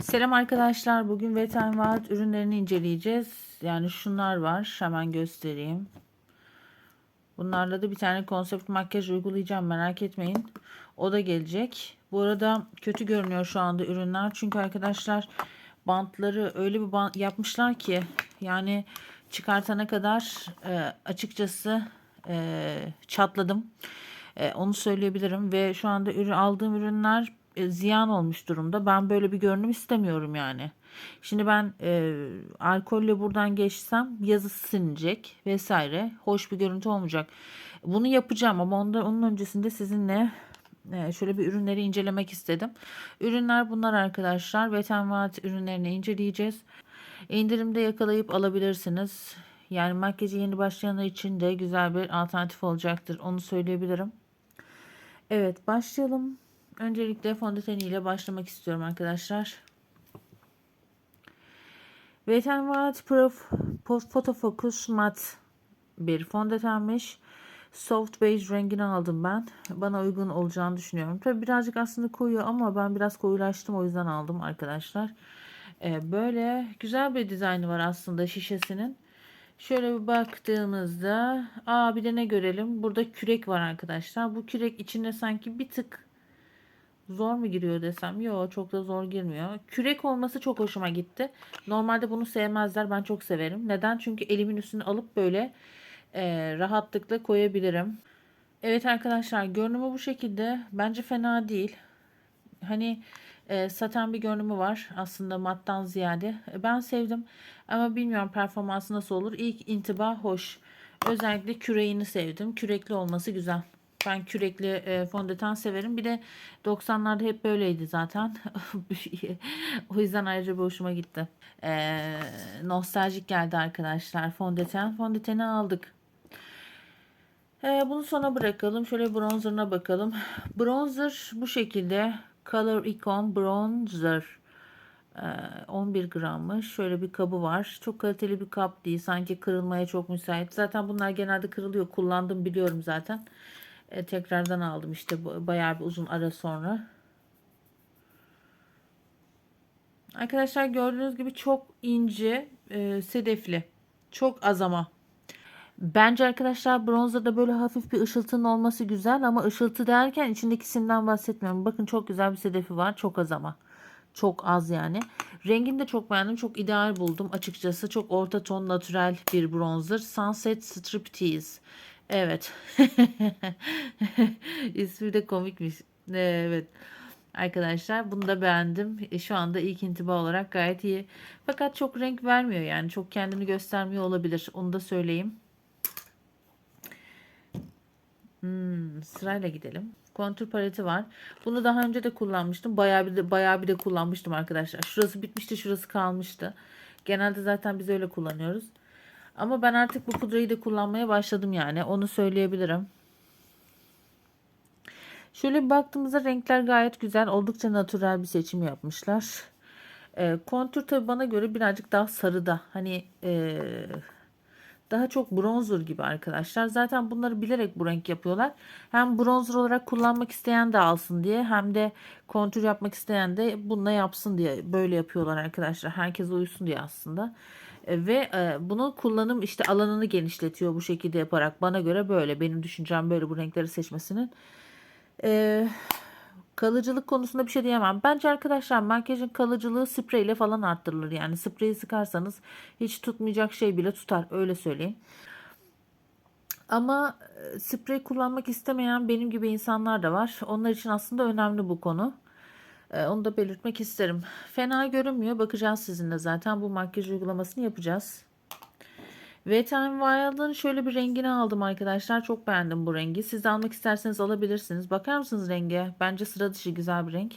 Selam arkadaşlar. Bugün Wet n Wild ürünlerini inceleyeceğiz. Yani şunlar var. Hemen göstereyim. Bunlarla da bir tane konsept makyaj uygulayacağım. Merak etmeyin. O da gelecek. Bu arada kötü görünüyor şu anda ürünler. Çünkü arkadaşlar bantları öyle bir bant yapmışlar ki yani çıkartana kadar e, açıkçası e, çatladım. E, onu söyleyebilirim ve şu anda ürün aldığım ürünler ziyan olmuş durumda. Ben böyle bir görünüm istemiyorum yani. Şimdi ben e, alkolle buradan geçsem yazısı silinecek vesaire. Hoş bir görüntü olmayacak. Bunu yapacağım ama onda, onun öncesinde sizinle e, şöyle bir ürünleri incelemek istedim. Ürünler bunlar arkadaşlar. Vetenvat ürünlerini inceleyeceğiz. İndirimde yakalayıp alabilirsiniz. Yani makyajı yeni başlayanlar için de güzel bir alternatif olacaktır. Onu söyleyebilirim. Evet başlayalım. Öncelikle fondöten ile başlamak istiyorum arkadaşlar. Wet Wild Pro Photo Focus Matte bir fondötenmiş. Soft beige rengini aldım ben. Bana uygun olacağını düşünüyorum. Tabi birazcık aslında koyu ama ben biraz koyulaştım o yüzden aldım arkadaşlar. Ee, böyle güzel bir dizaynı var aslında şişesinin. Şöyle bir baktığımızda aa bir de ne görelim? Burada kürek var arkadaşlar. Bu kürek içine sanki bir tık zor mu giriyor desem. Yok çok da zor girmiyor. Kürek olması çok hoşuma gitti. Normalde bunu sevmezler. Ben çok severim. Neden? Çünkü elimin üstüne alıp böyle e, rahatlıkla koyabilirim. Evet arkadaşlar görünümü bu şekilde. Bence fena değil. Hani e, saten bir görünümü var aslında mattan ziyade. E, ben sevdim ama bilmiyorum performansı nasıl olur. İlk intiba hoş. Özellikle küreğini sevdim. Kürekli olması güzel. Ben kürekli e, fondöten severim. Bir de 90'larda hep böyleydi zaten. o yüzden ayrıca bir hoşuma gitti. E, nostaljik geldi arkadaşlar fondöten. Fondöteni aldık. E, bunu sona bırakalım. Şöyle bronzerına bakalım. Bronzer bu şekilde. Color Icon Bronzer. 11 grammış. Şöyle bir kabı var. Çok kaliteli bir kap değil. Sanki kırılmaya çok müsait. Zaten bunlar genelde kırılıyor. Kullandım biliyorum zaten. E, tekrardan aldım işte bayağı bir uzun ara sonra. Arkadaşlar gördüğünüz gibi çok ince e, sedefli. Çok az ama. Bence arkadaşlar bronzda böyle hafif bir ışıltının olması güzel ama ışıltı derken içindeki simden bahsetmiyorum. Bakın çok güzel bir sedefi var. Çok az ama. Çok az yani. Rengini de çok beğendim. Çok ideal buldum açıkçası. Çok orta ton natürel bir bronzer. Sunset Striptease. Evet. İsmi de komikmiş. Evet. Arkadaşlar bunu da beğendim. E, şu anda ilk intiba olarak gayet iyi. Fakat çok renk vermiyor yani. Çok kendini göstermiyor olabilir. Onu da söyleyeyim. Hmm, sırayla gidelim. Kontür paleti var. Bunu daha önce de kullanmıştım. Bayağı bir de, bayağı bir de kullanmıştım arkadaşlar. Şurası bitmişti, şurası kalmıştı. Genelde zaten biz öyle kullanıyoruz. Ama ben artık bu pudrayı da kullanmaya başladım yani. Onu söyleyebilirim. Şöyle baktığımızda renkler gayet güzel. Oldukça natürel bir seçim yapmışlar. E, kontür tabi bana göre birazcık daha sarıda. Hani e, daha çok bronzer gibi arkadaşlar. Zaten bunları bilerek bu renk yapıyorlar. Hem bronzer olarak kullanmak isteyen de alsın diye hem de kontür yapmak isteyen de bununla yapsın diye böyle yapıyorlar arkadaşlar. Herkes uyusun diye aslında. E, ve e, bunu kullanım işte alanını genişletiyor bu şekilde yaparak. Bana göre böyle. Benim düşüncem böyle bu renkleri seçmesinin. E, kalıcılık konusunda bir şey diyemem. Bence arkadaşlar makyajın kalıcılığı spreyle falan arttırılır. Yani spreyi sıkarsanız hiç tutmayacak şey bile tutar. Öyle söyleyeyim. Ama sprey kullanmak istemeyen benim gibi insanlar da var. Onlar için aslında önemli bu konu. Ee, onu da belirtmek isterim. Fena görünmüyor. Bakacağız sizinle zaten. Bu makyaj uygulamasını yapacağız. Wet n Wild'ın şöyle bir rengini aldım arkadaşlar. Çok beğendim bu rengi. Siz de almak isterseniz alabilirsiniz. Bakar mısınız renge? Bence sıra dışı güzel bir renk.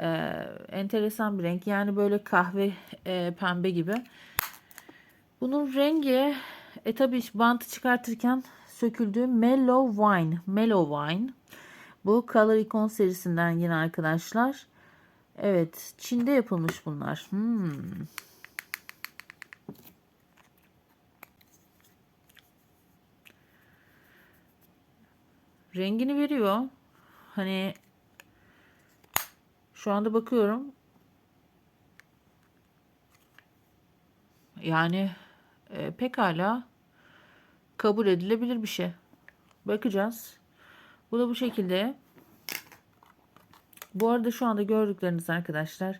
Ee, enteresan bir renk. Yani böyle kahve e, pembe gibi. Bunun rengi e tabi bantı çıkartırken söküldü. Mellow Wine. Mellow Wine. Bu Color Icon serisinden yine arkadaşlar. Evet. Çin'de yapılmış bunlar. Hmm. Rengini veriyor. Hani şu anda bakıyorum. Yani e, pekala kabul edilebilir bir şey. Bakacağız. Bu da bu şekilde. Bu arada şu anda gördükleriniz arkadaşlar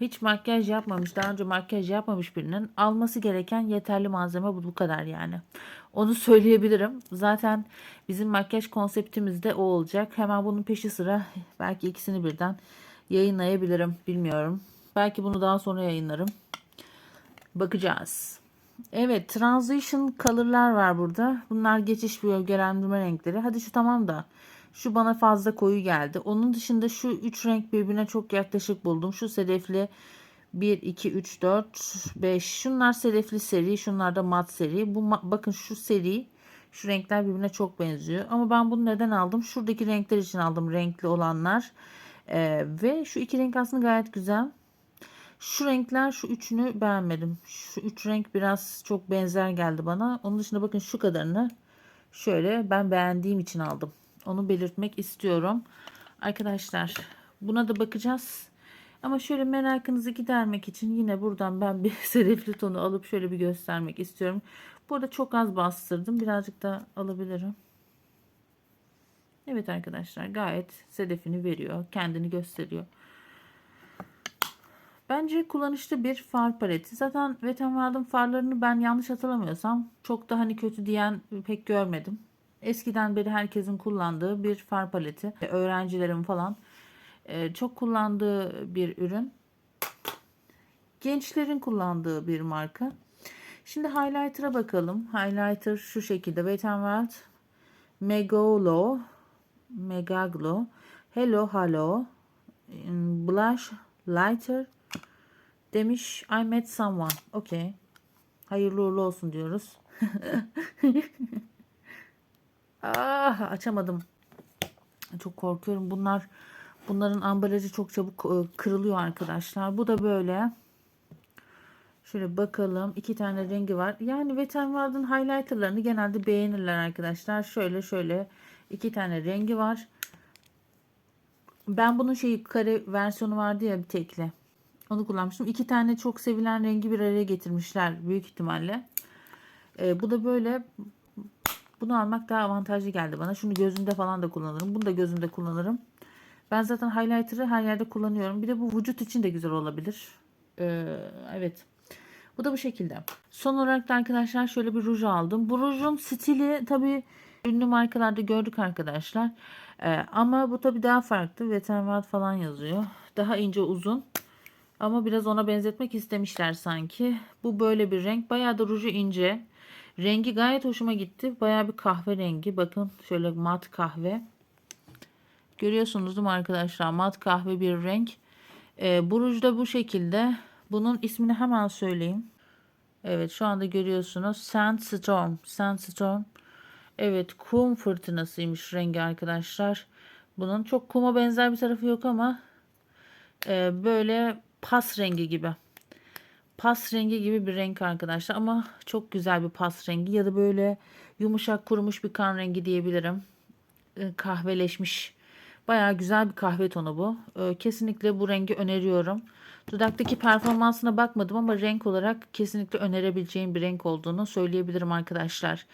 hiç makyaj yapmamış, daha önce makyaj yapmamış birinin alması gereken yeterli malzeme bu, bu kadar yani. Onu söyleyebilirim. Zaten bizim makyaj konseptimiz de o olacak. Hemen bunun peşi sıra belki ikisini birden yayınlayabilirim. Bilmiyorum. Belki bunu daha sonra yayınlarım. Bakacağız. Evet, transition color'lar var burada. Bunlar geçiş bölgelendirme renkleri. Hadi şu tamam da şu bana fazla koyu geldi. Onun dışında şu üç renk birbirine çok yaklaşık buldum. Şu sedefli 1, 2, 3, 4, 5. Şunlar sedefli seri. Şunlar da mat seri. Bu bakın şu seri. Şu renkler birbirine çok benziyor. Ama ben bunu neden aldım? Şuradaki renkler için aldım. Renkli olanlar. Ee, ve şu iki renk aslında gayet güzel. Şu renkler şu üçünü beğenmedim. Şu üç renk biraz çok benzer geldi bana. Onun dışında bakın şu kadarını şöyle ben beğendiğim için aldım. Onu belirtmek istiyorum. Arkadaşlar buna da bakacağız. Ama şöyle merakınızı gidermek için yine buradan ben bir sedefli tonu alıp şöyle bir göstermek istiyorum. Burada çok az bastırdım. Birazcık da alabilirim. Evet arkadaşlar gayet sedefini veriyor. Kendini gösteriyor. Bence kullanışlı bir far paleti. Zaten Wild'ın farlarını ben yanlış hatırlamıyorsam çok da hani kötü diyen pek görmedim. Eskiden beri herkesin kullandığı bir far paleti. Öğrencilerin falan e, çok kullandığı bir ürün. Gençlerin kullandığı bir marka. Şimdi highlighter'a bakalım. Highlighter şu şekilde. Wet n Wild Megalo Megaglo Hello Hello Blush Lighter demiş I met someone. Okay. Hayırlı uğurlu olsun diyoruz. ah açamadım. Çok korkuyorum. Bunlar bunların ambalajı çok çabuk e, kırılıyor arkadaşlar. Bu da böyle. Şöyle bakalım. iki tane rengi var. Yani Wet n Wild'ın highlighterlarını genelde beğenirler arkadaşlar. Şöyle şöyle iki tane rengi var. Ben bunun şeyi kare versiyonu vardı ya bir tekli. Onu kullanmıştım. İki tane çok sevilen rengi bir araya getirmişler büyük ihtimalle. Ee, bu da böyle bunu almak daha avantajlı geldi bana. Şunu gözümde falan da kullanırım. Bunu da gözümde kullanırım. Ben zaten highlighter'ı her yerde kullanıyorum. Bir de bu vücut için de güzel olabilir. Ee, evet. Bu da bu şekilde. Son olarak da arkadaşlar şöyle bir ruj aldım. Bu rujun stili tabii ünlü markalarda gördük arkadaşlar. Ee, ama bu tabii daha farklı. Wild falan yazıyor. Daha ince uzun. Ama biraz ona benzetmek istemişler sanki. Bu böyle bir renk. Bayağı da ruju ince. Rengi gayet hoşuma gitti. Bayağı bir kahve rengi. Bakın şöyle mat kahve. Görüyorsunuz değil mi arkadaşlar? Mat kahve bir renk. Ee, bu ruj da bu şekilde. Bunun ismini hemen söyleyeyim. Evet şu anda görüyorsunuz. Sandstorm. Sandstorm. Evet kum fırtınasıymış rengi arkadaşlar. Bunun çok kuma benzer bir tarafı yok ama e, böyle pas rengi gibi. Pas rengi gibi bir renk arkadaşlar ama çok güzel bir pas rengi ya da böyle yumuşak kurumuş bir kan rengi diyebilirim. E, kahveleşmiş. Bayağı güzel bir kahve tonu bu. E, kesinlikle bu rengi öneriyorum. Dudaktaki performansına bakmadım ama renk olarak kesinlikle önerebileceğim bir renk olduğunu söyleyebilirim arkadaşlar.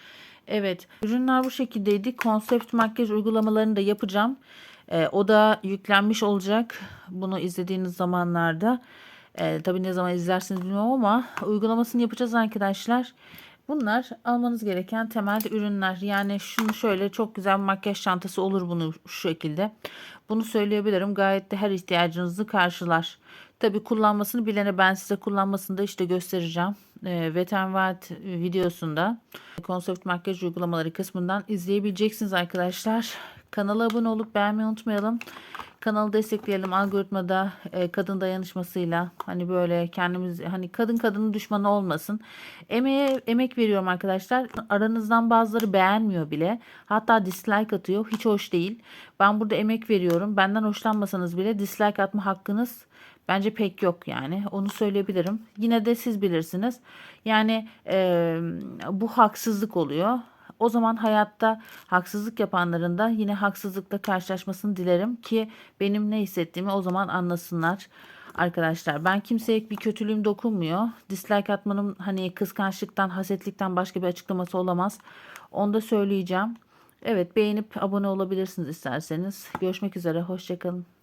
Evet ürünler bu şekildeydi. Konsept makyaj uygulamalarını da yapacağım. Ee, o da yüklenmiş olacak bunu izlediğiniz zamanlarda. Ee, tabii ne zaman izlersiniz bilmiyorum ama uygulamasını yapacağız arkadaşlar. Bunlar almanız gereken temel ürünler. Yani şunu şöyle çok güzel bir makyaj çantası olur bunu şu şekilde. Bunu söyleyebilirim. Gayet de her ihtiyacınızı karşılar. Tabi kullanmasını bilene ben size kullanmasını da işte göstereceğim. E, Wet n Wild videosunda konsept makyaj uygulamaları kısmından izleyebileceksiniz arkadaşlar. Kanala abone olup beğenmeyi unutmayalım. Kanalı destekleyelim algoritmada e, kadın dayanışmasıyla hani böyle kendimiz hani kadın kadının düşmanı olmasın. Emeğe emek veriyorum arkadaşlar. Aranızdan bazıları beğenmiyor bile. Hatta dislike atıyor. Hiç hoş değil. Ben burada emek veriyorum. Benden hoşlanmasanız bile dislike atma hakkınız Bence pek yok yani. Onu söyleyebilirim. Yine de siz bilirsiniz. Yani e, bu haksızlık oluyor. O zaman hayatta haksızlık yapanların da yine haksızlıkla karşılaşmasını dilerim ki benim ne hissettiğimi o zaman anlasınlar. Arkadaşlar ben kimseye bir kötülüğüm dokunmuyor. Dislike atmanın hani kıskançlıktan, hasetlikten başka bir açıklaması olamaz. Onu da söyleyeceğim. Evet beğenip abone olabilirsiniz isterseniz. Görüşmek üzere. Hoşçakalın.